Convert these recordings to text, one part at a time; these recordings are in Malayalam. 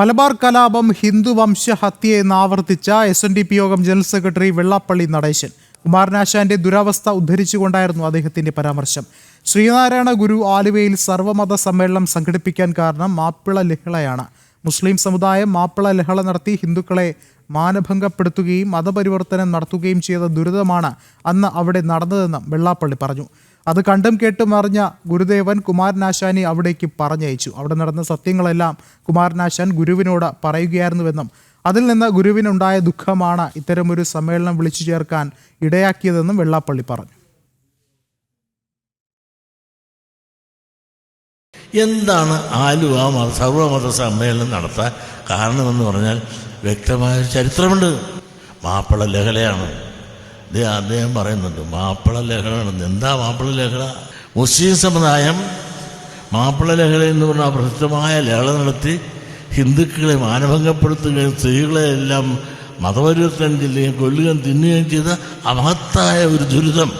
മലബാർ കലാപം ഹിന്ദു വംശഹത്യയെ ആവർത്തിച്ച എസ് എൻ ഡി പി യോഗം ജനറൽ സെക്രട്ടറി വെള്ളാപ്പള്ളി നടേശൻ. കുമാരനാശാന്റെ ദുരവസ്ഥ ഉദ്ധരിച്ചുകൊണ്ടായിരുന്നു അദ്ദേഹത്തിന്റെ പരാമർശം. ശ്രീനാരായണ ഗുരു ആലുവയിൽ സർവമത സമ്മേളനം സംഘടിപ്പിക്കാൻ കാരണം മാപ്പിള ലഹളയാണ്. മുസ്ലിം സമുദായം മാപ്പിള ലഹള നടത്തി ഹിന്ദുക്കളെ മാനഭംഗപ്പെടുത്തുകയും മതപരിവർത്തനം നടത്തുകയും ചെയ്ത ദുരിതമാണ് അന്ന് അവിടെ നടന്നതെന്നും വെള്ളാപ്പള്ളി പറഞ്ഞു. അത് കണ്ടും കേട്ടും അറിഞ്ഞ ഗുരുദേവൻ കുമാരനാശാനെ അവിടേക്ക് പറഞ്ഞയച്ചു. അവിടെ നടന്ന സത്യങ്ങളെല്ലാം കുമാരനാശാൻ ഗുരുവിനോട് പറയുകയായിരുന്നുവെന്നും അതിൽ നിന്ന് ഗുരുവിനുണ്ടായ ദുഃഖമാണ് ഇത്തരമൊരു സമ്മേളനം വിളിച്ചു ചേർക്കാൻ ഇടയാക്കിയതെന്നും വെള്ളാപ്പള്ളി പറഞ്ഞു. എന്താണ് ആലുവ മത സർവമത സമ്മേളനം നടത്താൻ കാരണമെന്ന് പറഞ്ഞാൽ വ്യക്തമായ ചരിത്രമുണ്ട്. മാപ്പിള ലഹളയാണ്. ഇത് അദ്ദേഹം പറയുന്നുണ്ട് മാപ്പിള ലഹളാണെന്ന് എന്താ മാപ്പിള ലഹള മുസ്ലിം സമുദായം മാപ്പിള ലഹള എന്ന് പറഞ്ഞ ആ പ്രസിദ്ധമായ ലഹള നടത്തി ഹിന്ദുക്കളെ മാനഭംഗപ്പെടുത്തുകയും സ്ത്രീകളെ എല്ലാം മതപരിവർത്തനം ചെയ്യുകയും കൊല്ലുകയും തിന്നുകയും ചെയ്ത അമഹത്തായ ഒരു ദുരിതം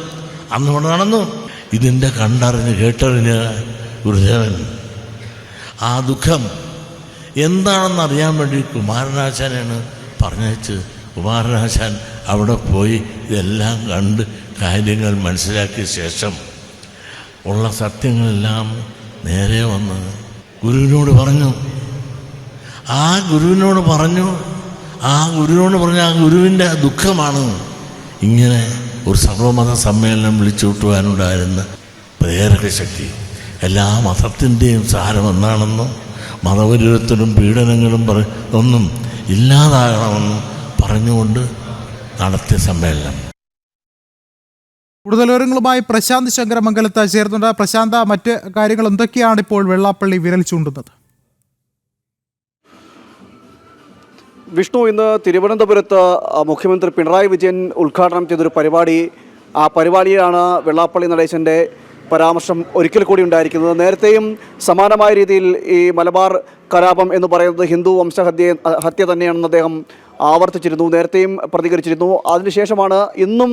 അന്നിവിടെ നടന്നു ഇതിന്റെ കണ്ടറിഞ്ഞ് കേട്ടറിഞ്ഞ് ഗുരുദേവൻ ആ ദുഃഖം എന്താണെന്ന് അറിയാൻ വേണ്ടി കുമാരനാശാനാണ് പറഞ്ഞയച്ച് കുമാരനാശാൻ അവിടെ പോയി ഇതെല്ലാം കണ്ട് കാര്യങ്ങൾ മനസ്സിലാക്കിയ ശേഷം ഉള്ള സത്യങ്ങളെല്ലാം നേരെ വന്ന് ഗുരുവിനോട് പറഞ്ഞു. ആ ഗുരുവിനോട് പറഞ്ഞു ആ ഗുരുവിനോട് പറഞ്ഞു ആ ഗുരുവിന്റെ ദുഃഖമാണ്. ഇങ്ങനെ ഒരു സർവമത സമ്മേളനം വിളിച്ചു കൂട്ടുവാനുണ്ടായിരുന്ന പ്രേരക ശക്തി. എല്ലാ മതത്തിന്റെയും സാരം എന്താണെന്നും മതപരിവർത്തനും പീഡനങ്ങളും പറ ഒന്നും ഇല്ലാതാകണമെന്നും പറഞ്ഞുകൊണ്ട് നടത്തിയ സമ്മേളനം. കൂടുതൽ വിവരങ്ങളുമായി പ്രശാന്ത് ശങ്കരമംഗലത്ത് ചേർന്നുണ്ട് പ്രശാന്ത മറ്റ് കാര്യങ്ങൾ എന്തൊക്കെയാണ് ഇപ്പോൾ വെള്ളാപ്പള്ളി വിരൽ ചൂണ്ടുന്നത്? വിഷ്ണു ഇന്ന് തിരുവനന്തപുരത്ത് മുഖ്യമന്ത്രി പിണറായി വിജയൻ ഉദ്ഘാടനം ചെയ്തൊരു പരിപാടി. ആ പരിപാടിയിലാണ് വെള്ളാപ്പള്ളി നടേശന്റെ പരാമർശം ഒരിക്കൽ കൂടി ഉണ്ടായിരിക്കുന്നത്. നേരത്തെയും സമാനമായ രീതിയിൽ ഈ മലബാർ കലാപം എന്ന് പറയുന്നത് ഹിന്ദു വംശഹത്യ ഹത്യ തന്നെയാണെന്ന് അദ്ദേഹം ആവർത്തിച്ചിരുന്നു നേരത്തെയും പ്രതികരിച്ചിരുന്നു. അതിനുശേഷമാണ് ഇന്നും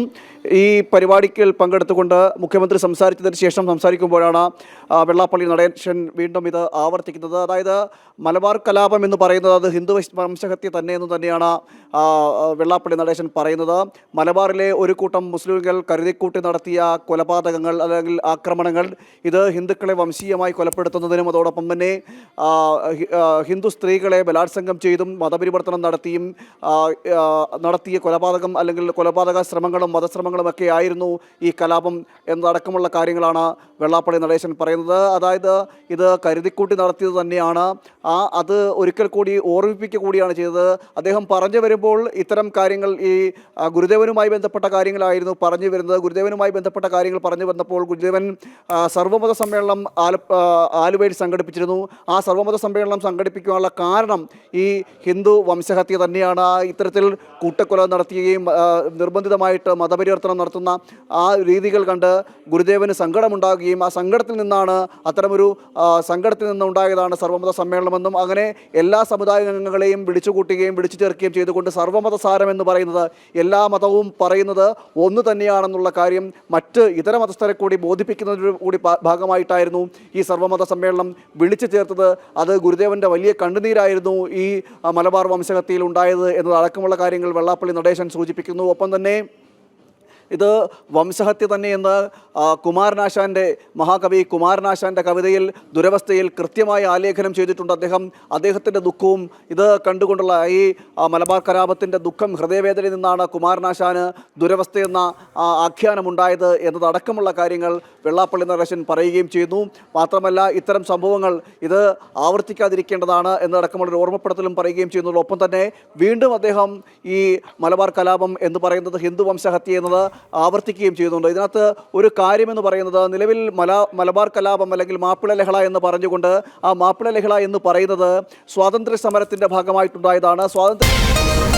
ഈ പരിപാടിയിൽ പങ്കെടുത്തുകൊണ്ട് മുഖ്യമന്ത്രി സംസാരിച്ചതിന് ശേഷം സംസാരിക്കുമ്പോഴാണ് വെള്ളാപ്പള്ളി നടേശൻ വീണ്ടും ഇത് ആവർത്തിക്കുന്നത്. അതായത് മലബാർ കലാപം എന്ന് പറയുന്നത് അത് ഹിന്ദു വംശഹത്യ തന്നെ എന്ന് തന്നെയാണ് വെള്ളാപ്പള്ളി നടേശൻ പറയുന്നത്. മലബാറിലെ ഒരു കൂട്ടം മുസ്ലിങ്ങൾ കരുതിക്കൂട്ടി നടത്തിയ കൊലപാതകങ്ങൾ അല്ലെങ്കിൽ ആക്രമണങ്ങൾ ഇത് ഹിന്ദുക്കളെ വംശീയമായി കൊലപ്പെടുത്തുന്നതിനും അതോടൊപ്പം തന്നെ ഹിന്ദു സ്ത്രീകളെ ബലാത്സംഗം ചെയ്തും മതപരിവർത്തനം നടത്തിയും നടത്തിയ കൊലപാതകം അല്ലെങ്കിൽ കൊലപാതക ശ്രമങ്ങളും മതശ്രമങ്ങളും ഒക്കെ ആയിരുന്നു ഈ കലാപം എന്നതടക്കമുള്ള കാര്യങ്ങളാണ് വെള്ളാപ്പള്ളി നടേശൻ പറയുന്നത്. അതായത് ഇത് കരുതിക്കൂട്ടി നടത്തിയത് തന്നെയാണ്. ആ അത് ഒരിക്കൽ കൂടി ഓർമ്മിപ്പിക്കുക കൂടിയാണ് ചെയ്തത്. അദ്ദേഹം പറഞ്ഞു വരുമ്പോൾ ഇത്തരം കാര്യങ്ങൾ ഈ ഗുരുദേവനുമായി ബന്ധപ്പെട്ട കാര്യങ്ങളായിരുന്നു പറഞ്ഞു വരുന്നത്. ഗുരുദേവനുമായി ബന്ധപ്പെട്ട കാര്യങ്ങൾ പറഞ്ഞു വന്നപ്പോൾ ഗുരുദേവൻ സർവമത സമ്മേളനം ആല ആലുവയിൽ സംഘടിപ്പിച്ചിരുന്നു. ആ സർവമത സമ്മേളനം സംഘടിപ്പിക്കാനുള്ള കാരണം ഈ ഹിന്ദു വംശഹത്യ തന്നെയാണ്. ഇത്തരത്തിൽ കൂട്ടക്കൊല നടത്തുകയും നിർബന്ധിതമായിട്ട് മതപരിവർത്തനം നടത്തുന്ന ആ രീതികൾ കണ്ട് ഗുരുദേവന് സങ്കടമുണ്ടാകുകയും ആ സങ്കടത്തിൽ നിന്നാണ് അത്തരമൊരു സങ്കടത്തിൽ നിന്നുണ്ടായതാണ് സർവമത സമ്മേളനമെന്നും അങ്ങനെ എല്ലാ സമുദായ അംഗങ്ങളെയും വിളിച്ചു കൂട്ടുകയും വിളിച്ചു ചേർക്കുകയും ചെയ്തുകൊണ്ട് സർവമത സാരം എന്ന് പറയുന്നത് എല്ലാ മതവും പറയുന്നത് ഒന്ന് തന്നെയാണെന്നുള്ള കാര്യം മറ്റ് ഇതര മതസ്ഥരെ കൂടി ബോധിപ്പിക്കുന്നതിന് കൂടി ഭാഗമായിട്ടായിരുന്നു ഈ സർവമത സമ്മേളനം വിളിച്ചു ചേർത്തത്. അത് ഗുരുദേവന്റെ വലിയ കണ്ണുനീരായിരുന്നു ഈ മലബാർ വംശഹത്യയിൽ ഉണ്ടായത് എന്നതടക്കമുള്ള കാര്യങ്ങൾ വെള്ളാപ്പള്ളി നടേശൻ സൂചിപ്പിക്കുന്നു. ഒപ്പം തന്നെ ഇത് വംശഹത്യ തന്നെയെന്ന് കുമാരനാശാന്റെ മഹാകവി കുമാരനാശാന്റെ കവിതയിൽ ദുരവസ്ഥയിൽ കൃത്യമായി ആലേഖനം ചെയ്തിട്ടുണ്ട് അദ്ദേഹം. അദ്ദേഹത്തിന്റെ ദുഃഖവും ഇത് കണ്ടുകൊണ്ടുള്ള ഈ മലബാർ കലാപത്തിന്റെ ദുഃഖം ഹൃദയവേദനയിൽ നിന്നാണ് കുമാരനാശാന് ദുരവസ്ഥയെന്ന ആഖ്യാനമുണ്ടായത് എന്നതടക്കമുള്ള കാര്യങ്ങൾ വെള്ളാപ്പള്ളി നരേശൻ പറയുകയും ചെയ്യുന്നു. മാത്രമല്ല ഇത്തരം സംഭവങ്ങൾ ഇത് ആവർത്തിക്കാതിരിക്കേണ്ടതാണ് എന്നതടക്കമുള്ളൊരു ഓർമ്മപ്പെടുത്തലും പറയുകയും ചെയ്യുന്നു. ഒപ്പം തന്നെ വീണ്ടും അദ്ദേഹം ഈ മലബാർ കലാപം എന്ന് പറയുന്നത് ഹിന്ദു വംശഹത്യ എന്നത് ആവർത്തിക്കുകയും ചെയ്യുന്നുണ്ട് ഇതിനകത്ത് ഒരു കാര്യമെന്ന് പറയുന്നത് നിലവിൽ മല മലബാർ കലാപം അല്ലെങ്കിൽ മാപ്പിള ലഹള എന്ന് പറഞ്ഞുകൊണ്ട് ആ മാപ്പിള ലഹള എന്ന് പറയുന്നത് സ്വാതന്ത്ര്യ സമരത്തിന്റെ ഭാഗമായിട്ടുണ്ടായതാണ്. സ്വാതന്ത്ര്യ